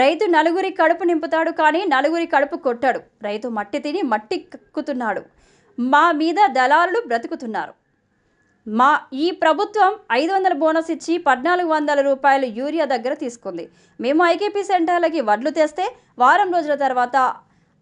రైతు నలుగురి కడుపు నింపుతాడు కానీ నలుగురి కడుపు కొట్టాడు. రైతు మట్టి తిని మట్టి కక్కుతున్నాడు. మా మీద దళారులు బ్రతుకుతున్నారు. మా ఈ ప్రభుత్వం ఐదు వందల బోనస్ ఇచ్చి పద్నాలుగు వందల రూపాయలు యూరియా దగ్గర తీసుకుంది. మేము ఐకేపీ సెంటర్లకి వడ్లు తెస్తే వారం రోజుల తర్వాత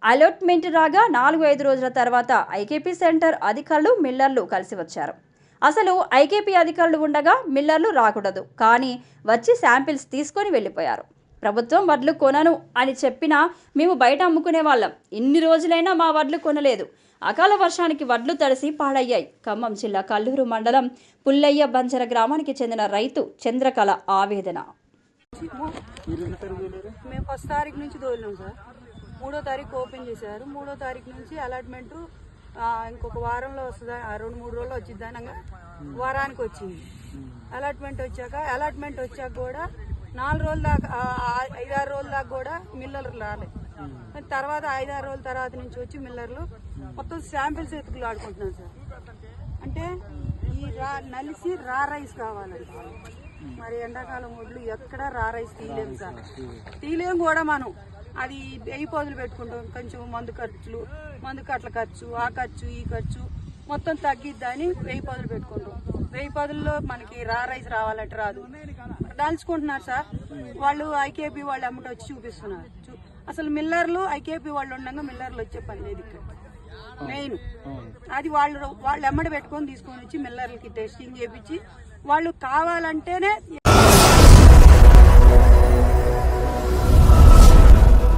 అలాట్మెంట్ రాగా నాలుగు ఐదు రోజుల తర్వాత ఐకేపీ సెంటర్ అధికారులు మిల్లర్లు కలిసి వచ్చారు. అసలు ఐకేపీ అధికారులు ఉండగా మిల్లర్లు రాకూడదు. కానీ వచ్చి శాంపిల్స్ తీసుకొని వెళ్ళిపోయారు. ప్రభుత్వం వడ్లు కొనను అని చెప్పినా మేము బయట అమ్ముకునే వాళ్ళం. ఇన్ని రోజులైనా మా వడ్లు కొనలేదు. అకాల వర్షానికి వడ్లు తడిసి పాడయ్యాయి. ఖమ్మం జిల్లా కల్లూరు మండలం పుల్లయ్య బంజర గ్రామానికి చెందిన రైతు చంద్రకళ ఆవేదన. మేము ఫస్ట్ తారీఖు నుంచి తోలినాం సార్. మూడో తారీఖు ఓపెన్ చేశారు. మూడో తారీఖు నుంచి అలాట్మెంట్ ఇంకొక వారంలో వస్తుందా ఆ రెండు మూడు రోజులు వచ్చింది అనగా వారానికి వచ్చింది. అలాట్మెంట్ వచ్చాక అలాట్మెంట్ వచ్చాక కూడా నాలుగు రోజుల దాకా ఐదారు రోజుల దాకా కూడా మిల్లర్లు రాలేదు మరి తర్వాత ఐదారు రోజుల తర్వాత నుంచి వచ్చి మిల్లర్లు. మొత్తం శాంపిల్స్ ఎత్తుకులు ఆడుకుంటున్నారు సార్. అంటే ఈ రా నలిసి రా రైస్ కావాలంట. మరి ఎండాకాలం ఒడ్లు ఎక్కడ రా రైస్ తీయలేము సార్. తీయలేము కూడా మనం. అది వెయ్యి పదులు పెట్టుకుంటాం. కొంచెం మందు ఖర్చులు మందు కట్ల ఖర్చు ఆ ఖర్చు ఈ ఖర్చు మొత్తం తగ్గిద్దని వెయ్యి పదులు పెట్టుకుంటాం. వెయ్యి పదుల్లో మనకి రా రైస్ రావాలంటే రాదు. దాల్చుకుంటున్నారు సార్. వాళ్ళు ఐకేపీ వాళ్ళు అమ్మట వచ్చి చూపిస్తున్నారు. అసలు మిల్లర్లు ఐకేపీ వాళ్ళు ఉండగా మిల్లర్లు వచ్చే పని లేదు ఇక్కడ. మెయిన్. అది వాళ్ళు వాళ్ళు ఎమ్మడి పెట్టుకొని తీసుకొని వచ్చి మిల్లర్లకి టెస్టింగ్ చేపించి వాళ్ళు కావాలంటేనే